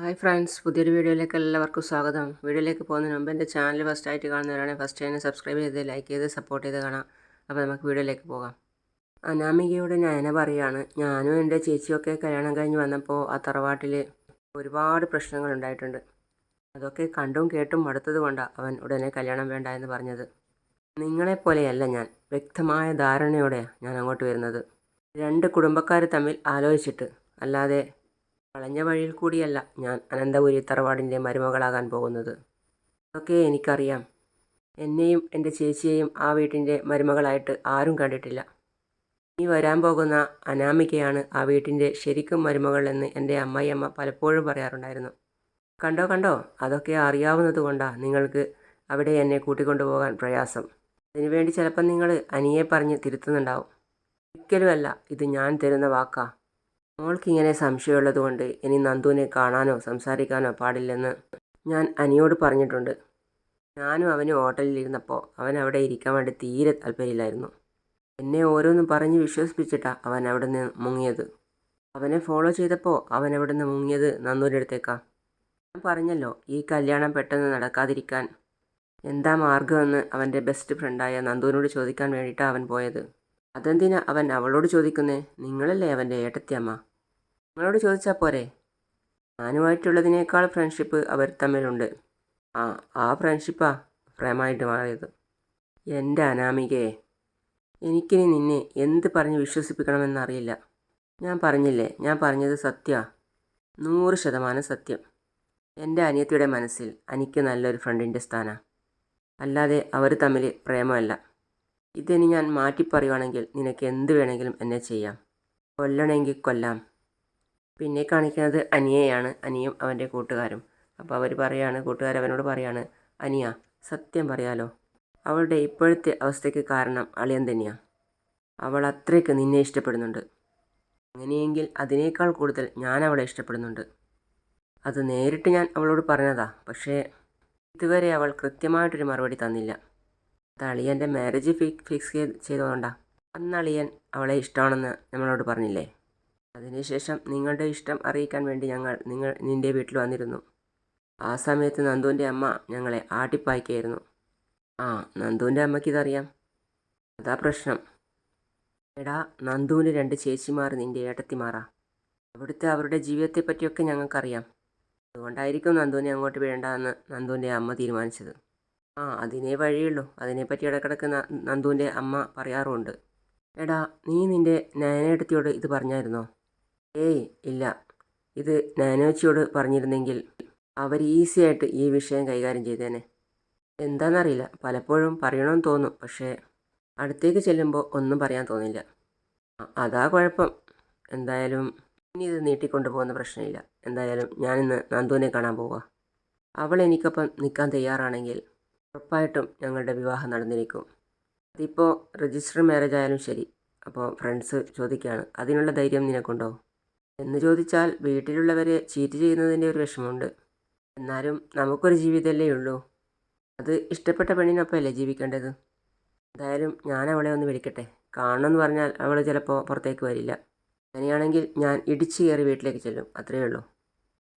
Hi friends പുതിയൊരു വീഡിയോയിലേക്ക് എല്ലാവർക്കും സ്വാഗതം. വീഡിയോയിലേക്ക് പോകുന്നതിന് മുമ്പ് എന്റെ ചാനൽ ഫസ്റ്റ് ആയിട്ട് കാണുന്നവരാണെങ്കിൽ ഫസ്റ്റ് ചാനൽ സബ്സ്ക്രൈബ് ചെയ്ത് ലൈക്ക് ചെയ്ത് സപ്പോർട്ട് ചെയ്ത് കാണാം. അപ്പോൾ നമുക്ക് വീഡിയോയിലേക്ക് പോകാം. അനാമികയോട് നയന പറയാണ് ഞാനും എന്റെ ചേച്ചിയൊക്കെ കല്യാണം കഴിഞ്ഞ് വന്നപ്പോൾ ആ തറവാട്ടിൽ ഒരുപാട് പ്രശ്നങ്ങൾ ഉണ്ടായിട്ടുണ്ട്. അതൊക്കെ കണ്ടും കേട്ടും മടുത്തത് കൊണ്ടാണ് അവൻ ഉടനെ കല്യാണം വേണ്ട എന്ന് പറഞ്ഞത്. നിങ്ങളെപ്പോലെയല്ല ഞാൻ വ്യക്തമായ ധാരണയോടെ ഞാൻ അങ്ങോട്ട് വരുന്നത്. രണ്ട് കുടുംബക്കാർ തമ്മിൽ ആലോചിച്ചിട്ട് അല്ലാതെ വളഞ്ഞ വഴിയിൽ കൂടിയല്ല ഞാൻ അനന്തപുരി തറവാടിന്റെ മരുമകളാകാൻ പോകുന്നത്. അതൊക്കെ എനിക്കറിയാം. എന്നെയും എന്റെ ചേച്ചിയെയും ആ വീട്ടിന്റെ മരുമകളായിട്ട് ആരും കണ്ടിട്ടില്ല. നീ വരാൻ പോകുന്ന അനാമികയാണ് ആ വീട്ടിന്റെ ശരിക്കും മരുമകൾ എന്ന് എന്റെ അമ്മയമ്മ പലപ്പോഴും പറയാറുണ്ടായിരുന്നു. കണ്ടോ കണ്ടോ? അതൊക്കെ അറിയാവുന്നത് കൊണ്ടാണ് നിങ്ങൾക്ക് അവിടെ എന്നെ കൂട്ടിക്കൊണ്ടുപോകാൻ പ്രയാസം. അതിനുവേണ്ടി ചിലപ്പം നിങ്ങൾ അനിയെ പറഞ്ഞ് തിരുത്തുന്നുണ്ടാവും. ഒരിക്കലുമല്ല ഇത് ഞാൻ തരുന്ന വാക്കാ. മോൾക്കിങ്ങനെ സംശയമുള്ളത് കൊണ്ട് ഇനി നന്ദുവിനെ കാണാനോ സംസാരിക്കാനോ പാടില്ലെന്ന് ഞാൻ അനിയോട് പറഞ്ഞിട്ടുണ്ട്. ഞാനും അവനും ഹോട്ടലിൽ ഇരുന്നപ്പോൾ അവൻ അവിടെ ഇരിക്കാൻ വേണ്ടി തീരെ താല്പര്യമില്ലായിരുന്നു. എന്നെ ഓരോന്നും പറഞ്ഞ് വിശ്വസിപ്പിച്ചിട്ടാ അവൻ അവിടെ നിന്ന് മുങ്ങിയത്. അവനെ ഫോളോ ചെയ്തപ്പോൾ അവൻ അവിടെ നിന്ന് മുങ്ങിയത് നന്ദൂരി അടുത്തേക്കാ. ഞാൻ പറഞ്ഞല്ലോ ഈ കല്യാണം പെട്ടെന്ന് നടക്കാതിരിക്കാൻ എന്താ മാർഗമെന്ന് അവന്റെ ബെസ്റ്റ് ഫ്രണ്ടായ നന്ദുവിനോട് ചോദിക്കാൻ വേണ്ടിയിട്ടാണ് അവൻ പോയത്. അതെന്തിനാ അവൻ അവളോട് ചോദിക്കുന്നേ? നിങ്ങളല്ലേ അവന്റെ ഏട്ടത്തിയമ്മ? നിങ്ങളോട് ചോദിച്ചാൽ പോരെ. ഞാനുമായിട്ടുള്ളതിനേക്കാൾ ഫ്രണ്ട്ഷിപ്പ് അവർ തമ്മിലുണ്ട്. ആ ആ ഫ്രണ്ട്ഷിപ്പാ പ്രേമമായിട്ട് മാറിയത്. എന്റെ അനാമികയെ. എനിക്കിനി നിന്നെ എന്ത് പറഞ്ഞ് വിശ്വസിപ്പിക്കണമെന്നറിയില്ല. ഞാൻ പറഞ്ഞില്ലേ ഞാൻ പറഞ്ഞത് സത്യ. നൂറ് ശതമാനം സത്യം. എന്റെ അനിയത്തിയുടെ മനസ്സിൽ എനിക്ക് നല്ലൊരു ഫ്രണ്ടിന്റെ സ്ഥാന. അല്ലാതെ അവർ തമ്മിൽ പ്രേമമല്ല. ഇതിനി ഞാൻ മാറ്റിപ്പറയുവാണെങ്കിൽ നിനക്ക് എന്ത് വേണമെങ്കിലും എന്നെ ചെയ്യാം. കൊല്ലണമെങ്കിൽ കൊല്ലാം. പിന്നെ കാണിക്കുന്നത് അനിയയാണ്. അനിയും അവന്റെ കൂട്ടുകാരും. അപ്പോൾ അവർ പറയാണ് കൂട്ടുകാർ അവനോട് പറയാണ് അനിയ സത്യം പറയാലോ അവളുടെ ഇപ്പോഴത്തെ അവസ്ഥയ്ക്ക് കാരണം അളിയൻ തന്നെയാണ് അവൾ അത്രയ്ക്ക് നിന്നെ ഇഷ്ടപ്പെടുന്നുണ്ട്. അങ്ങനെയെങ്കിൽ അതിനേക്കാൾ കൂടുതൽ ഞാൻ അവളെ ഇഷ്ടപ്പെടുന്നുണ്ട്. അത് നേരിട്ട് ഞാൻ അവളോട് പറഞ്ഞതാ. പക്ഷേ ഇതുവരെ അവൾ കൃത്യമായിട്ടൊരു മറുപടി തന്നില്ല. അത് അളിയന്റെ മാരേജ് ഫിക്സ് ഫിക്സ് ചെയ്ത് ചെയ്തുകൊണ്ടാ അന്ന് അളിയൻ അവളെ ഇഷ്ടമാണെന്ന് നമ്മളോട് പറഞ്ഞില്ലേ? അതിനുശേഷം നിങ്ങളുടെ ഇഷ്ടം അറിയിക്കാൻ വേണ്ടി ഞങ്ങൾ നിങ്ങൾ നിന്റെ വീട്ടിൽ വന്നിരുന്നു. ആ സമയത്ത് നന്ദുവിന്റെ അമ്മ ഞങ്ങളെ ആട്ടിപ്പായ്ക്കായിരുന്നു. ആ നന്ദുവിന്റെ അമ്മയ്ക്ക് ഇതറിയാം. അതാ പ്രശ്നം. എടാ നന്ദുവിന് രണ്ട് ചേച്ചിമാർ നിന്റെ ഏട്ടത്തിമാറാ അവിടുത്തെ അവരുടെ ജീവിതത്തെ പറ്റിയൊക്കെ ഞങ്ങൾക്കറിയാം. അതുകൊണ്ടായിരിക്കും നന്ദുവിനെ അങ്ങോട്ട് വിടേണ്ടതെന്ന് നന്ദുവിന്റെ അമ്മ തീരുമാനിച്ചത്. ആ അതിനേ വഴിയുള്ളൂ. അതിനെപ്പറ്റി ഇടക്കിടക്ക് നന്ദുവിന്റെ അമ്മ പറയാറുമുണ്ട് എടാ നീ നിന്റെ നയനേട്ടത്തിയോട് ഇത് പറഞ്ഞായിരുന്നോ? ഏയ് ഇല്ല. ഇത് നാനോച്ചിയോട് പറഞ്ഞിരുന്നെങ്കിൽ അവർ ഈസി ആയിട്ട് ഈ വിഷയം കൈകാര്യം ചെയ്തേനെ. എന്താണെന്നറിയില്ല പലപ്പോഴും പറയണമെന്ന് തോന്നും. പക്ഷേ അടുത്തേക്ക് ചെല്ലുമ്പോൾ ഒന്നും പറയാൻ തോന്നില്ല. അതാ കുഴപ്പം. എന്തായാലും ഇനി ഇത് നീട്ടിക്കൊണ്ടു പോകുന്ന പ്രശ്നമില്ല. എന്തായാലും ഞാനിന്ന് നന്ദുവിനെ കാണാൻ പോവുക അവൾ എനിക്കൊപ്പം നിൽക്കാൻ തയ്യാറാണെങ്കിൽ ഉറപ്പായിട്ടും ഞങ്ങളുടെ വിവാഹം നടന്നിരിക്കും. അതിപ്പോൾ രജിസ്റ്റർ മാരേജ് ആയാലും ശരി. അപ്പോൾ ഫ്രണ്ട്സ് ചോദിക്കുകയാണ്. അതിനുള്ള ധൈര്യം നിനക്കുണ്ടോ? എന്ന് ചോദിച്ചാൽ വീട്ടിലുള്ളവരെ ചീറ്റ് ചെയ്യുന്നതിന്റെ ഒരു വിഷമമുണ്ട്. എന്നാലും നമുക്കൊരു ജീവിതമല്ലേ ഉള്ളൂ. അത് ഇഷ്ടപ്പെട്ട പെണ്ണിനൊപ്പമല്ലേ ജീവിക്കേണ്ടത്? എന്തായാലും ഞാൻ അവളെ ഒന്ന് വിളിക്കട്ടെ. കാണണമെന്ന് പറഞ്ഞാൽ അവൾ ചിലപ്പോൾ പുറത്തേക്ക് വരില്ല. അങ്ങനെയാണെങ്കിൽ ഞാൻ ഇടിച്ചു കയറി വീട്ടിലേക്ക് ചെല്ലും. അത്രയേ ഉള്ളൂ.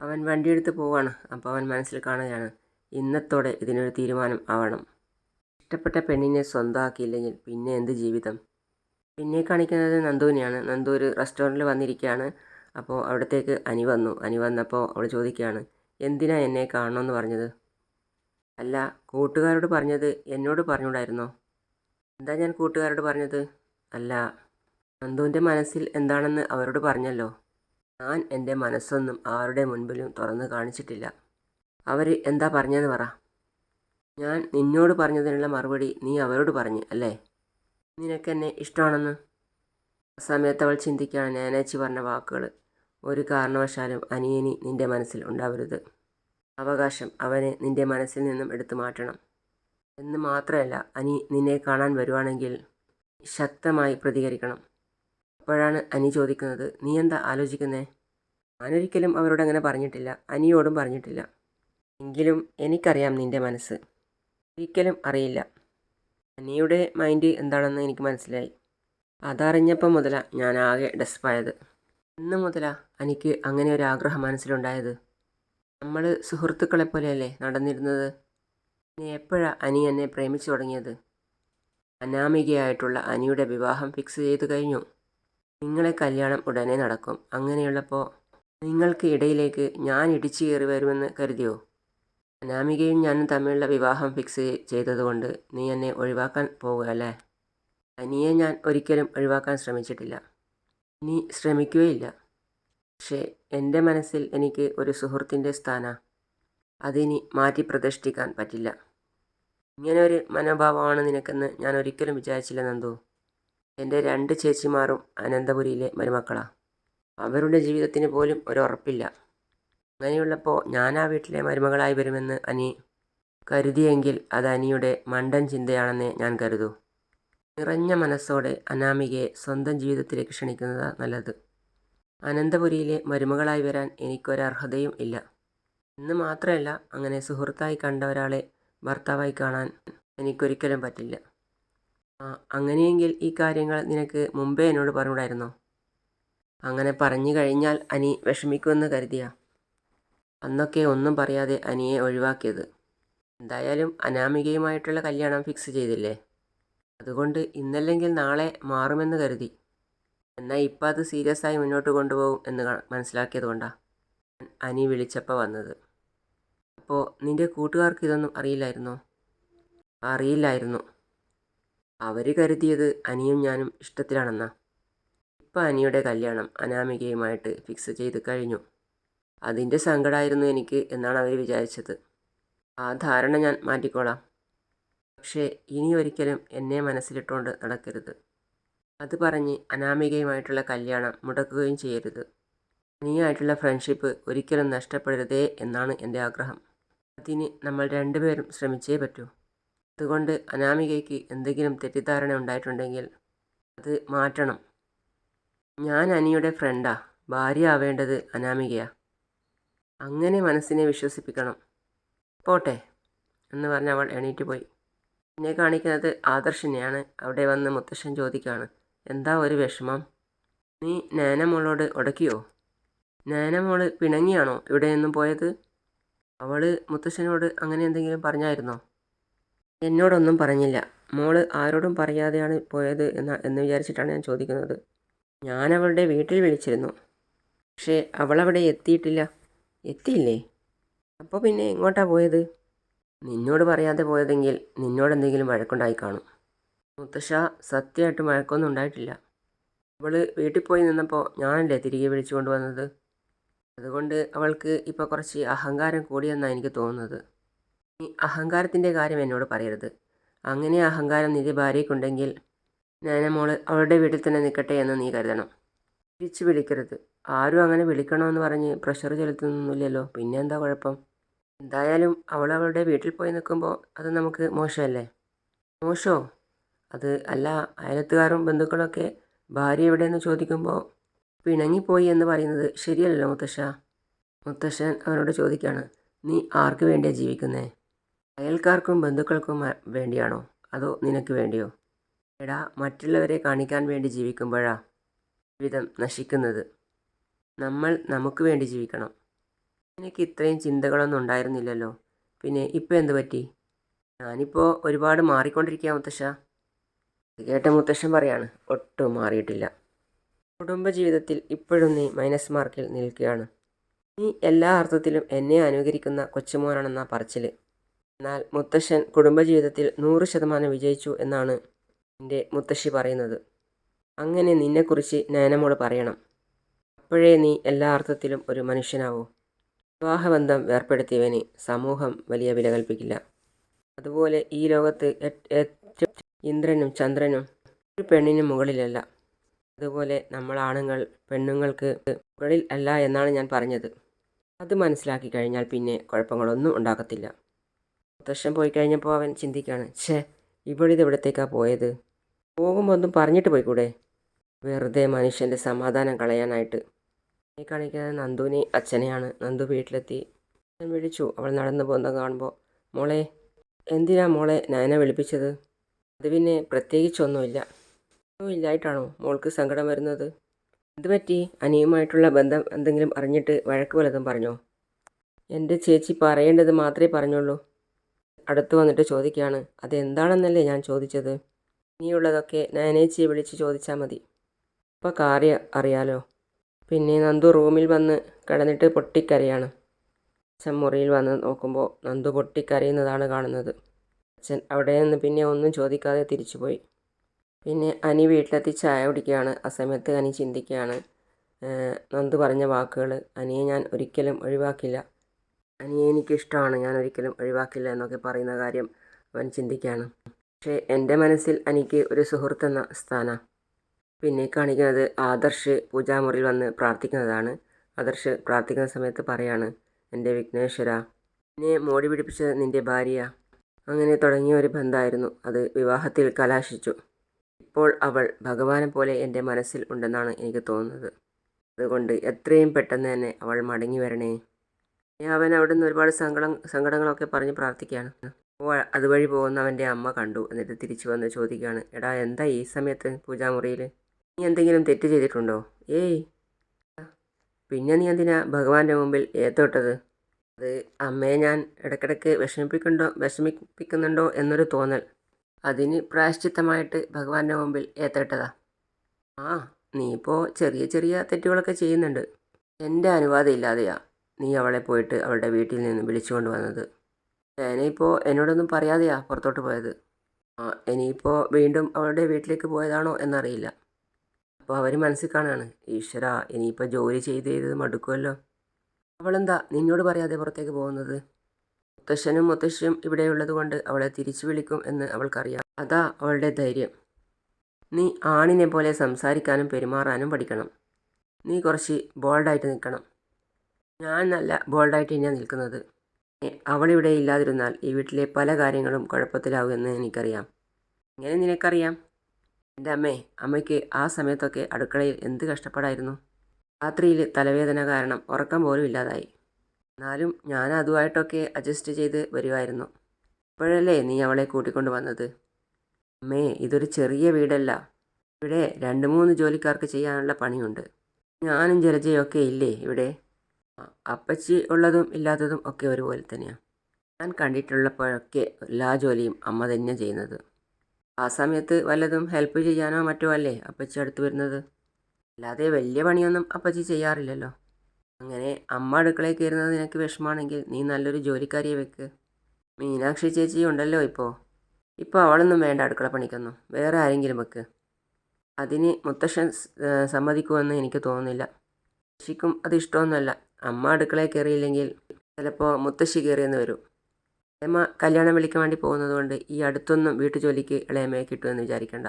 അവൻ വണ്ടിയെടുത്ത് പോവാണ്. അപ്പോൾ അവൻ മനസ്സിൽ കാണുകയാണ് ഇന്നത്തോടെ ഇതിനൊരു തീരുമാനം ആവണം. ഇഷ്ടപ്പെട്ട പെണ്ണിനെ സ്വന്തമാക്കിയില്ലെങ്കിൽ പിന്നെ എന്ത് ജീവിതം? പിന്നെ കാണിക്കുന്നത് നന്ദുവിനെയാണ്. നന്ദു ഒരു റെസ്റ്റോറന്റിൽ വന്നിരിക്കുകയാണ്. അപ്പോൾ അവിടത്തേക്ക് അനി വന്നു. അനി വന്നപ്പോൾ അവൾ ചോദിക്കുകയാണ് എന്തിനാ എന്നെ കാണണമെന്ന് പറഞ്ഞത്? അല്ല കൂട്ടുകാരോട് പറഞ്ഞത് എന്നോട് പറഞ്ഞുകൂടായിരുന്നോ? എന്താ ഞാൻ കൂട്ടുകാരോട് പറഞ്ഞത്? അല്ല നന്ദുവിന്റെ മനസ്സിൽ എന്താണെന്ന് അവരോട് പറഞ്ഞല്ലോ. ഞാൻ എന്റെ മനസ്സൊന്നും ആരുടെ മുൻപിലും തുറന്ന് കാണിച്ചിട്ടില്ല. അവർ എന്താ പറഞ്ഞതെന്ന് പറ. ഞാൻ നിന്നോട് പറഞ്ഞതിനുള്ള മറുപടി നീ അവരോട് പറഞ്ഞു അല്ലേ? നിനക്കെന്നെ ഇഷ്ടമാണെന്ന്? ആ സമയത്ത് അവൾ ചിന്തിക്കുകയാണ് ഞാനേച്ചി പറഞ്ഞ വാക്കുകൾ ഒരു കാരണവശാലും അനിയനി നിന്റെ മനസ്സിൽ ഉണ്ടാവരുത്. അവകാശം അവനെ നിന്റെ മനസ്സിൽ നിന്നും എടുത്തു മാറ്റണം. എന്ന് മാത്രമല്ല അനി നിന്നെ കാണാൻ വരുവാണെങ്കിൽ ശക്തമായി പ്രതികരിക്കണം. അപ്പോഴാണ് അനി ചോദിക്കുന്നത് നീ എന്താ ആലോചിക്കുന്നേ? ഞാനൊരിക്കലും അവരോട് അങ്ങനെ പറഞ്ഞിട്ടില്ല. അനിയോടും പറഞ്ഞിട്ടില്ല. എങ്കിലും എനിക്കറിയാം നിന്റെ മനസ്സ്. ഒരിക്കലും അറിയില്ല. അനിയുടെ മൈൻഡ് എന്താണെന്ന് എനിക്ക് മനസ്സിലായി. അതറിഞ്ഞപ്പം മുതലാണ് ഞാൻ ആകെ ഡെസ്പായത്. എന്ന് മുതലാ എനിക്ക് അങ്ങനെ ഒരു ആഗ്രഹം മനസ്സിലുണ്ടായത്. നമ്മൾ സുഹൃത്തുക്കളെ പോലെയല്ലേ നടന്നിരുന്നത്? പിന്നെ എപ്പോഴാണ് അനി എന്നെ പ്രേമിച്ചു തുടങ്ങിയത്? അനാമികയായിട്ടുള്ള അനിയുടെ വിവാഹം ഫിക്സ് ചെയ്തു കഴിഞ്ഞു. നിങ്ങളെ കല്യാണം ഉടനെ നടക്കും. അങ്ങനെയുള്ളപ്പോൾ നിങ്ങൾക്ക് ഇടയിലേക്ക് ഞാൻ ഇടിച്ചു കയറി വരുമെന്ന് കരുതിയോ? അനാമികയും ഞാനും തമ്മിലുള്ള വിവാഹം ഫിക്സ് ചെയ്തതുകൊണ്ട് നീ എന്നെ ഒഴിവാക്കാൻ പോകുകയല്ലേ അനിയെ ഞാൻ ഒരിക്കലും ഒഴിവാക്കാൻ ശ്രമിച്ചിട്ടില്ല. ഇനി ശ്രമിക്കുകയില്ല. പക്ഷേ എന്റെ മനസ്സിൽ എനിക്ക് ഒരു സുഹൃത്തിന്റെ സ്ഥാന. അതിനി മാറ്റി പ്രതിഷ്ഠിക്കാൻ പറ്റില്ല. ഇങ്ങനെ ഒരു മനോഭാവമാണ് നിനക്കെന്ന് ഞാൻ ഒരിക്കലും വിചാരിച്ചില്ല നന്ദു. എന്റെ രണ്ട് ചേച്ചിമാരും അനന്തപുരിയിലെ മരുമക്കളാണ് അവരുടെ ജീവിതത്തിന് പോലും ഒരു ഉറപ്പില്ല. അങ്ങനെയുള്ളപ്പോൾ ഞാൻ ആ വീട്ടിലെ മരുമകളായി വരുമെന്ന് അനി കരുതിയെങ്കിൽ അത് അനിയുടെ മണ്ടൻ ചിന്തയാണെന്നേ ഞാൻ കരുതൂ. നിറഞ്ഞ മനസ്സോടെ അനാമികയെ സ്വന്തം ജീവിതത്തിലേക്ക് ക്ഷണിക്കുന്നതാണ് നല്ലത്. അനന്തപുരിയിലെ മരുമകളായി വരാൻ എനിക്കൊരർഹതയും ഇല്ല. എന്ന് മാത്രമല്ല അങ്ങനെ സുഹൃത്തായി കണ്ട ഒരാളെ ഭർത്താവായി കാണാൻ എനിക്കൊരിക്കലും പറ്റില്ല. അങ്ങനെയെങ്കിൽ ഈ കാര്യങ്ങൾ നിനക്ക് മുമ്പേ എന്നോട് പറഞ്ഞുകൂടായിരുന്നോ? അങ്ങനെ പറഞ്ഞു കഴിഞ്ഞാൽ അനി വിഷമിക്കുമെന്ന് കരുതിയ. അന്നൊക്കെ ഒന്നും പറയാതെ അനിയെ ഒഴിവാക്കിയത്. എന്തായാലും അനാമികയുമായിട്ടുള്ള കല്യാണം ഫിക്സ് ചെയ്തില്ലേ? അതുകൊണ്ട് ഇന്നല്ലെങ്കിൽ നാളെ മാറുമെന്ന് കരുതി. എന്നാൽ ഇപ്പം അത് സീരിയസ് ആയി മുന്നോട്ട് കൊണ്ടുപോകും എന്ന് മനസ്സിലാക്കിയത് കൊണ്ടാണ് അനി വിളിച്ചപ്പോൾ വന്നത്. അപ്പോൾ നിന്റെ കൂട്ടുകാർക്ക് ഇതൊന്നും അറിയില്ലായിരുന്നോ? അറിയില്ലായിരുന്നു. അവർ കരുതിയത് അനിയും ഞാനും ഇഷ്ടത്തിലാണെന്നാ. ഇപ്പം അനിയുടെ കല്യാണം അനാമികയുമായിട്ട് ഫിക്സ് ചെയ്ത് കഴിഞ്ഞു. അതിന്റെ സങ്കടമായിരുന്നു എനിക്ക് എന്നാണ് അവർ വിചാരിച്ചത്. ആ ധാരണ ഞാൻ മാറ്റിക്കോളാം. പക്ഷേ ഇനിയൊരിക്കലും എന്നെ മനസ്സിലിട്ടുകൊണ്ട് നടക്കരുത്. അത് പറഞ്ഞ് അനാമികയുമായിട്ടുള്ള കല്യാണം മുടക്കുകയും ചെയ്യരുത്. നീയായിട്ടുള്ള ഫ്രണ്ട്ഷിപ്പ് ഒരിക്കലും നഷ്ടപ്പെടരുതേ എന്നാണ് എന്റെ ആഗ്രഹം. അതിന് നമ്മൾ രണ്ടുപേരും ശ്രമിച്ചേ പറ്റൂ. അതുകൊണ്ട് അനാമികയ്ക്ക് എന്തെങ്കിലും തെറ്റിദ്ധാരണ ഉണ്ടായിട്ടുണ്ടെങ്കിൽ അത് മാറ്റണം. ഞാൻ അനിയുടെ ഫ്രണ്ടാ. ഭാര്യ ആവേണ്ടത് അനാമികയാ. അങ്ങനെ മനസ്സിനെ വിശ്വസിപ്പിക്കണം. പോട്ടെ എന്ന് പറഞ്ഞ് അവൾ എണീറ്റ് പോയി. എന്നെ കാണിക്കുന്നത് ആദർശിനെയാണ്. അവിടെ വന്ന് മുത്തശ്ശൻ ചോദിക്കുകയാണ് എന്താ ഒരു വിഷമം? നീ നാനമോളോട് ഉടക്കിയോ നാനമോൾ പിണങ്ങിയാണോ ഇവിടെ നിന്നും പോയത്? അവൾ മുത്തശ്ശനോട് അങ്ങനെ എന്തെങ്കിലും പറഞ്ഞായിരുന്നോ? എന്നോടൊന്നും പറഞ്ഞില്ല. മോൾ ആരോടും പറയാതെയാണ് പോയത് എന്ന എന്ന് വിചാരിച്ചിട്ടാണ് ഞാൻ ചോദിക്കുന്നത്. ഞാൻ അവളുടെ വീട്ടിൽ വിളിച്ചിരുന്നു. പക്ഷേ അവളവിടെ എത്തിയിട്ടില്ല. എത്തിയില്ലേ? അപ്പോൾ പിന്നെ എങ്ങോട്ടാണ് പോയത്? നിന്നോട് പറയാതെ പോയതെങ്കിൽ നിന്നോട് എന്തെങ്കിലും വഴക്കുണ്ടായി കാണും. മുത്തശ്ശ സത്യമായിട്ട് വഴക്കൊന്നും ഉണ്ടായിട്ടില്ല. അവൾ വീട്ടിൽ പോയി നിന്നപ്പോൾ ഞാനല്ലേ തിരികെ വിളിച്ചു കൊണ്ടുവന്നത്? അതുകൊണ്ട് അവൾക്ക് ഇപ്പോൾ കുറച്ച് അഹങ്കാരം കൂടിയെന്നാണ് എനിക്ക് തോന്നുന്നത്. നീ അഹങ്കാരത്തിന്റെ കാര്യം എന്നോട് പറയരുത്. അങ്ങനെ അഹങ്കാരം നിന്റെ ഭാര്യയ്ക്കുണ്ടെങ്കിൽ മോൾ അവളുടെ വീട്ടിൽ തന്നെ നിൽക്കട്ടെ എന്ന് നീ കരുതണം. തിരിച്ച് വിളിക്കരുത്. ആരും അങ്ങനെ വിളിക്കണമെന്ന് പറഞ്ഞ് പ്രഷർ ചെലുത്തുന്നില്ലല്ലോ പിന്നെന്താ കുഴപ്പം? എന്തായാലും അവൾ അവളുടെ വീട്ടിൽ പോയി നിൽക്കുമ്പോൾ അത് നമുക്ക് മോശമല്ലേ? മോശമോ അത് അല്ല അയലത്തുകാരും ബന്ധുക്കളൊക്കെ ഭാര്യ എവിടെയെന്ന് ചോദിക്കുമ്പോൾ പിണങ്ങിപ്പോയി എന്ന് പറയുന്നത് ശരിയല്ലല്ലോ മുത്തശ്ശ. മുത്തശ്ശൻ അവനോട് ചോദിക്കുകയാണ് നീ ആർക്ക് വേണ്ടിയാണ് ജീവിക്കുന്നേ? അയൽക്കാർക്കും ബന്ധുക്കൾക്കും വേണ്ടിയാണോ? അതോ നിനക്ക് വേണ്ടിയോ? എടാ മറ്റുള്ളവരെ കാണിക്കാൻ വേണ്ടി ജീവിക്കുമ്പോഴാ ജീവിതം നശിക്കുന്നത്. നമ്മൾ നമുക്ക് വേണ്ടി ജീവിക്കണം. എനിക്ക് ഇത്രയും ചിന്തകളൊന്നും ഉണ്ടായിരുന്നില്ലല്ലോ. പിന്നെ ഇപ്പോൾ എന്ത് പറ്റി? ഞാനിപ്പോൾ ഒരുപാട് മാറിക്കൊണ്ടിരിക്കുക മുത്തശ്ശ. കേട്ട മുത്തശ്ശൻ പറയാണ് ഒട്ടും മാറിയിട്ടില്ല. കുടുംബജീവിതത്തിൽ ഇപ്പോഴും നീ മൈനസ് മാർക്കിൽ നിൽക്കുകയാണ്. നീ എല്ലാ അർത്ഥത്തിലും എന്നെ അനുകരിക്കുന്ന കൊച്ചുമോനാണെന്ന പറച്ചിൽ എന്നാൽ മുത്തശ്ശൻ കുടുംബജീവിതത്തിൽ നൂറ് ശതമാനം വിജയിച്ചു എന്നാണ് എന്റെ മുത്തശ്ശി പറയുന്നത്. അങ്ങനെ നിന്നെക്കുറിച്ച് നയനമോട് പറയണം. അപ്പോഴേ നീ എല്ലാ അർത്ഥത്തിലും ഒരു മനുഷ്യനാവൂ. വിവാഹബന്ധം ഏർപ്പെടുത്തിയവന് സമൂഹം വലിയ വില കൽപ്പിക്കില്ല. അതുപോലെ ഈ ലോകത്ത് ഇന്ദ്രനും ചന്ദ്രനും ഒരു പെണ്ണിനും മുകളിലല്ല. അതുപോലെ നമ്മൾ ആണുങ്ങൾ പെണ്ണുങ്ങൾക്ക് മുകളിൽ അല്ല എന്നാണ് ഞാൻ പറഞ്ഞത്. അത് മനസ്സിലാക്കി കഴിഞ്ഞാൽ പിന്നെ കുഴപ്പങ്ങളൊന്നും ഉണ്ടാക്കത്തില്ല മുത്തശ്ശൻ പോയി കഴിഞ്ഞപ്പോൾ അവൻ ചിന്തിക്കുകയാണ് ഛേ ഇവളിത് എവിടത്തേക്കാണ് പോയത്? പോകുമ്പോൾ ഒന്നും പറഞ്ഞിട്ട് പോയിക്കൂടെ? വെറുതെ മനുഷ്യന്റെ സമാധാനം കളയാനായിട്ട്. ഈ കാണിക്കുന്നത് നന്ദുവിനെ അച്ഛനെയാണ്. നന്ദു വീട്ടിലെത്തി. ഞാൻ വിളിച്ചു. അവൾ നടന്നു പോകുന്നത് കാണുമ്പോൾ മോളെ എന്തിനാ മോളെ നയന വിളിപ്പിച്ചത്? അത് പിന്നെ പ്രത്യേകിച്ചൊന്നുമില്ല ഇല്ലായിട്ടാണോ മോൾക്ക് സങ്കടം വരുന്നത്? എന്ത് പറ്റി? അനിയുമായിട്ടുള്ള ബന്ധം എന്തെങ്കിലും അറിഞ്ഞിട്ട് വഴക്ക് വല്ലതും പറഞ്ഞോ? എന്റെ ചേച്ചി പറയേണ്ടത് മാത്രമേ പറഞ്ഞുള്ളൂ. അടുത്ത് വന്നിട്ട് ചോദിക്കുകയാണ്. അതെന്താണെന്നല്ലേ ഞാൻ ചോദിച്ചത്? ഇനിയുള്ളതൊക്കെ നയനേച്ചിയെ വിളിച്ച് ചോദിച്ചാൽ മതി. ഇപ്പോൾ കാര്യം അറിയാലോ. പിന്നെ നന്ദു റൂമിൽ വന്ന് കിടന്നിട്ട് പൊട്ടിക്കരയാണ്. അച്ഛൻ മുറിയിൽ വന്ന് നോക്കുമ്പോൾ നന്ദു പൊട്ടിക്കരയുന്നതാണ് കാണുന്നത്. അച്ഛൻ അവിടെ നിന്ന് പിന്നെ ഒന്നും ചോദിക്കാതെ തിരിച്ചുപോയി. പിന്നെ അനി വീട്ടിലെത്തി ചായ കുടിക്കുകയാണ്. ആ സമയത്ത് അനി ചിന്തിക്കുകയാണ്. നന്ദു പറഞ്ഞ വാക്കുകൾ അനിയെ ഞാൻ ഒരിക്കലും ഒഴിവാക്കില്ല. അനിയെ എനിക്കിഷ്ടമാണ്. ഞാൻ ഒരിക്കലും ഒഴിവാക്കില്ല എന്നൊക്കെ പറയുന്ന കാര്യം അവൻ ചിന്തിക്കുകയാണ്. പക്ഷേ എന്റെ മനസ്സിൽ അനിക്ക് ഒരു സുഹൃത്തെന്ന സ്ഥാന. പിന്നെ കാണിക്കുന്നത് ആദർശ് പൂജാമുറിയിൽ വന്ന് പ്രാർത്ഥിക്കുന്നതാണ്. ആദർശ് പ്രാർത്ഥിക്കുന്ന സമയത്ത് പറയാണ് എന്റെ വിഘ്നേശ്വര എന്നെ മോടി പിടിപ്പിച്ചത് നിന്റെ ഭാര്യ. അങ്ങനെ തുടങ്ങിയ ഒരു ബന്ധമായിരുന്നു അത്. വിവാഹത്തിൽ കലാശിച്ചു. ഇപ്പോൾ അവൾ ഭഗവാനെ പോലെ എന്റെ മനസ്സിൽ ഉണ്ടെന്നാണ് എനിക്ക് തോന്നുന്നത്. അതുകൊണ്ട് എത്രയും പെട്ടെന്ന് തന്നെ അവൾ മടങ്ങി വരണേ. അവൻ അവിടെ നിന്ന് ഒരുപാട് സങ്കടം സങ്കടങ്ങളൊക്കെ പറഞ്ഞ് പ്രാർത്ഥിക്കുകയാണ്. അപ്പോൾ അതുവഴി പോകുന്ന അവന്റെ അമ്മ കണ്ടു എന്നിട്ട് തിരിച്ചു വന്ന് ചോദിക്കുകയാണ് എടാ എന്താ ഈ സമയത്ത് പൂജാമുറിയിൽ? നീ എന്തെങ്കിലും തെറ്റ് ചെയ്തിട്ടുണ്ടോ? ഏയ്. പിന്നെ നീ എന്തിനാ ഭഗവാന്റെ മുമ്പിൽ ഏത്തോട്ടത്? അത് അമ്മയെ ഞാൻ ഇടയ്ക്കിടയ്ക്ക് വിഷമിപ്പിക്കണ്ടോ വിഷമിപ്പിക്കുന്നുണ്ടോ എന്നൊരു തോന്നൽ. അതിന് പ്രായശ്ചിത്തമായിട്ട് ഭഗവാന്റെ മുമ്പിൽ ഏത്തോട്ടതാ. ആ നീ ഇപ്പോൾ ചെറിയ ചെറിയ തെറ്റുകളൊക്കെ ചെയ്യുന്നുണ്ട്. എന്റെ അനുവാദം ഇല്ലാതെയാ നീ അവളെ പോയിട്ട് അവളുടെ വീട്ടിൽ നിന്ന് വിളിച്ചുകൊണ്ട് വന്നത്. ഞാനിപ്പോൾ എന്നോടൊന്നും പറയാതെയാ പുറത്തോട്ട് പോയത്. ആ ഇനിയിപ്പോൾ വീണ്ടും അവളുടെ വീട്ടിലേക്ക് പോയതാണോ എന്നറിയില്ല. അപ്പോൾ അവർ മനസ്സിൽ കാണുകയാണ് ഈശ്വര ഇനിയിപ്പോൾ ജോലി ചെയ്ത് ചെയ്ത് മടുക്കുമല്ലോ അവളെന്താ നിന്നോട് പറയാതെ പുറത്തേക്ക് പോകുന്നത്. മുത്തശ്ശനും മുത്തശ്ശിയും ഇവിടെയുള്ളത് കൊണ്ട് അവളെ തിരിച്ചു വിളിക്കും എന്ന് അവൾക്കറിയാം. അതാ അവളുടെ ധൈര്യം. നീ ആണിനെ പോലെ സംസാരിക്കാനും പെരുമാറാനും പഠിക്കണം. നീ കുറച്ച് ബോൾഡായിട്ട് നിൽക്കണം. ഞാൻ നല്ല ബോൾഡായിട്ട് തന്നെയാണ് നിൽക്കുന്നത് അവളിവിടെ ഇല്ലാതിരുന്നാൽ ഈ വീട്ടിലെ പല കാര്യങ്ങളും കുഴപ്പത്തിലാവുമെന്ന് എനിക്കറിയാം. എങ്ങനെ നിനക്കറിയാം? എന്റെ അമ്മേ അമ്മയ്ക്ക് ആ സമയത്തൊക്കെ അടുക്കളയിൽ എന്ത് കഷ്ടപ്പാടായിരുന്നു. രാത്രിയിൽ തലവേദന കാരണം ഉറക്കം പോലും ഇല്ലാതായി. എന്നാലും ഞാൻ അതുമായിട്ടൊക്കെ അഡ്ജസ്റ്റ് ചെയ്ത് വരുമായിരുന്നു ഇപ്പോഴല്ലേ നീ അവളെ കൂട്ടിക്കൊണ്ട് വന്നത്? അമ്മേ ഇതൊരു ചെറിയ വീടല്ല. ഇവിടെ രണ്ട് മൂന്ന് ജോലിക്കാർക്ക് ചെയ്യാനുള്ള പണിയുണ്ട്. ഞാനും ജലജയൊക്കെ ഇല്ലേ ഇവിടെ? അപ്പച്ചി ഉള്ളതും ഇല്ലാത്തതും ഒക്കെ ഒരുപോലെ തന്നെയാണ് ഞാൻ കണ്ടിട്ടുള്ളപ്പോഴൊക്കെ എല്ലാ ജോലിയും അമ്മ തന്നെ ചെയ്യുന്നത്. ആ സമയത്ത് വല്ലതും ഹെൽപ്പ് ചെയ്യാനോ മറ്റോ അല്ലേ അപ്പച്ചി അടുത്ത് വരുന്നത്? അല്ലാതെ വലിയ പണിയൊന്നും അപ്പച്ചി ചെയ്യാറില്ലല്ലോ. അങ്ങനെ അമ്മ അടുക്കളയിൽ കയറുന്നത് നിനക്ക് വിഷമാണെങ്കിൽ നീ നല്ലൊരു ജോലിക്കാരിയെ വെക്ക്. മീനാക്ഷി ചേച്ചി ഉണ്ടല്ലോ ഇപ്പോൾ ഇപ്പോൾ അവളൊന്നും വേണ്ട അടുക്കള പണിക്കൊന്നും. വേറെ ആരെങ്കിലും വെക്ക്. അതിന് മുത്തശ്ശൻ സമ്മതിക്കുമെന്ന് എനിക്ക് തോന്നുന്നില്ല. മുത്തശ്ശിക്കും അത് ഇഷ്ടമൊന്നുമല്ല. അമ്മ അടുക്കളയിൽ കയറിയില്ലെങ്കിൽ ചിലപ്പോൾ മുത്തശ്ശി കയറിയെന്ന് വരും. ഇളയമ്മ കല്യാണം വിളിക്കാൻ വേണ്ടി പോകുന്നത് കൊണ്ട് ഈ അടുത്തൊന്നും വീട്ടുജോലിക്ക് ഇളയമ്മയെ കിട്ടുമെന്ന് വിചാരിക്കണ്ട.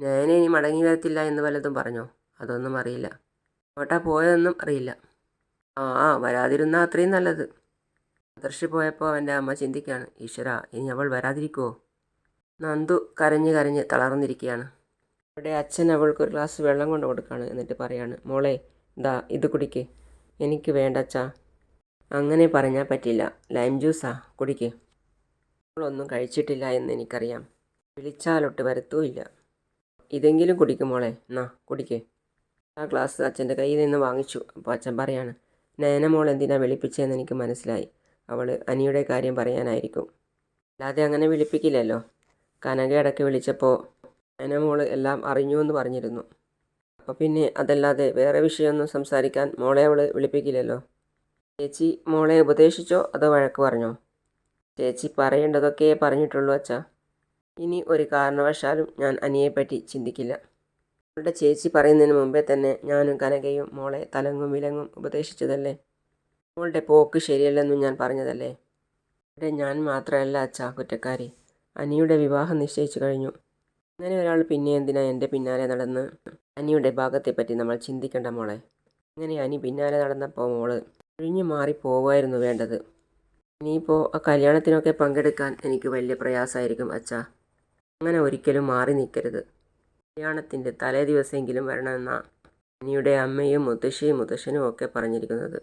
ഞാനേ ഇനി മടങ്ങി വരത്തില്ല എന്ന് വല്ലതും പറഞ്ഞോ? അതൊന്നും അറിയില്ല. ഓട്ടാ പോയതൊന്നും അറിയില്ല. ആ ആ വരാതിരുന്നാൽ അത്രയും നല്ലത്. അദർശി പോയപ്പോൾ അവന്റെ അമ്മ ചിന്തിക്കുകയാണ് ഈശ്വര ഇനി അവൾ വരാതിരിക്കുമോ നന്ദു കരഞ്ഞ് കരഞ്ഞ് തളർന്നിരിക്കുകയാണ്. അവിടെ അച്ഛൻ അവൾക്ക് ഒരു ഗ്ലാസ് വെള്ളം കൊണ്ട് കൊടുക്കുകയാണ് എന്നിട്ട് പറയാണ് മോളെ ദാ ഇത് കുടിക്ക്. എനിക്ക് വേണ്ട അച്ഛാ അങ്ങനെ പറഞ്ഞാൽ പറ്റില്ല. ലൈം ജ്യൂസാ കുടിക്ക്. നമ്മളൊന്നും കഴിച്ചിട്ടില്ല എന്ന് എനിക്കറിയാം. വിളിച്ചാലൊട്ട് വരത്തുമില്ല ഇതെങ്കിലും കുടിക്കും മോളെ. എന്നാ കുടിക്ക്. ആ ഗ്ലാസ് അച്ഛന്റെ കയ്യിൽ നിന്ന് വാങ്ങിച്ചു. അപ്പോൾ അച്ഛൻ പറയാണ് നയന മോൾ എന്തിനാ വിളിപ്പിച്ചതെന്ന് എനിക്ക് മനസ്സിലായി. അവൾ അനിയുടെ കാര്യം പറയാനായിരിക്കും. അല്ലാതെ അങ്ങനെ വിളിപ്പിക്കില്ലല്ലോ. കനക ഇടയ്ക്ക് വിളിച്ചപ്പോൾ നയന മോൾ എല്ലാം അറിഞ്ഞു എന്ന് പറഞ്ഞിരുന്നു. അപ്പോൾ പിന്നെ അതല്ലാതെ വേറെ വിഷയമൊന്നും സംസാരിക്കാൻ മോളെ അവൾ വിളിപ്പിക്കില്ലല്ലോ. ചേച്ചി മോളെ ഉപദേശിച്ചോ അതോ വഴക്ക് പറഞ്ഞോ? ചേച്ചി പറയേണ്ടതൊക്കെ പറഞ്ഞിട്ടുള്ളൂ അച്ഛാ. ഇനി ഒരു കാരണവശാലും ഞാൻ അനിയെപ്പറ്റി ചിന്തിക്കില്ല. അവളുടെ ചേച്ചി പറയുന്നതിന് മുമ്പേ തന്നെ ഞാനും കനകയും മോളെ തലങ്ങും വിലങ്ങും ഉപദേശിച്ചതല്ലേ? മോളുടെ പോക്ക് ശരിയല്ലെന്നും ഞാൻ പറഞ്ഞതല്ലേ? ഇവിടെ ഞാൻ മാത്രമല്ല അച്ഛാ കുറ്റക്കാരി. അനിയുടെ വിവാഹം നിശ്ചയിച്ചു കഴിഞ്ഞു. അങ്ങനെ ഒരാൾ പിന്നെ എന്തിനാ എന്റെ പിന്നാലെ നടന്ന്? അനിയുടെ ഭാഗത്തെപ്പറ്റി നമ്മൾ ചിന്തിക്കേണ്ട മോളെ. അങ്ങനെ അനി പിന്നാലെ നടന്നപ്പോൾ മോൾ ഒഴിഞ്ഞു മാറി പോവായിരുന്നു വേണ്ടത്. ഇനിയിപ്പോൾ ആ കല്യാണത്തിനൊക്കെ പങ്കെടുക്കാൻ എനിക്ക് വലിയ പ്രയാസമായിരിക്കും അച്ഛാ. അങ്ങനെ ഒരിക്കലും മാറി നിൽക്കരുത്. കല്യാണത്തിന്റെ തലേ ദിവസമെങ്കിലും വരണമെന്നാണ് അനിയുടെ അമ്മയും മുത്തശ്ശിയും മുത്തശ്ശനും ഒക്കെ പറഞ്ഞിരിക്കുന്നത്.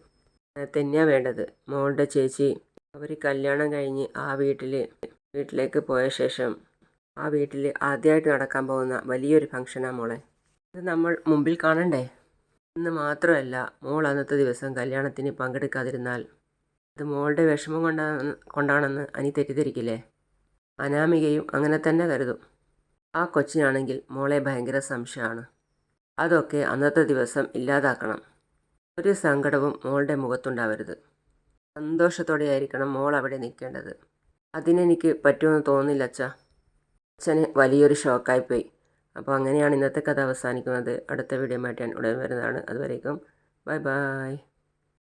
തന്നെയാണ് വേണ്ടത്. മോളുടെ ചേച്ചി അവർ കല്യാണം കഴിഞ്ഞ് ആ വീട്ടിൽ വീട്ടിലേക്ക് പോയ ശേഷം ആ വീട്ടിൽ ആദ്യമായിട്ട് നടക്കാൻ പോകുന്ന വലിയൊരു ഫംഗ്ഷനാണ് മോളെ. ഇത് നമ്മൾ മുമ്പിൽ കാണണ്ടേ? എന്ന് മാത്രമല്ല മോൾ അന്നത്തെ ദിവസം കല്യാണത്തിന് പങ്കെടുക്കാതിരുന്നാൽ അത് മോളുടെ വിഷമം കൊണ്ടാണ് കൊണ്ടാണെന്ന് അനി തെറ്റിദ്ധരിക്കില്ലേ? അനാമികയും അങ്ങനെ തന്നെ കരുതും. ആ കൊച്ചിനാണെങ്കിൽ മോളെ ഭയങ്കര സംശയമാണ്. അതൊക്കെ അന്നത്തെ ദിവസം ഇല്ലാതാക്കണം. ഒരു സങ്കടവും മോളുടെ മുഖത്തുണ്ടാവരുത്. സന്തോഷത്തോടെയായിരിക്കണം മോൾ അവിടെ നിൽക്കേണ്ടത്. അതിനെനിക്ക് പറ്റുമെന്ന് തോന്നുന്നില്ല അച്ഛ. അച്ഛന് വലിയൊരു ഷോക്കായിപ്പോയി. അപ്പോൾ അങ്ങനെയാണ് ഇന്നത്തെ കഥ അവസാനിക്കുന്നത്. അടുത്ത വീഡിയോ മാറ്റാൻ ഉടൻ വരുന്നതാണ്. അതുവരേക്കും ബൈ ബൈ.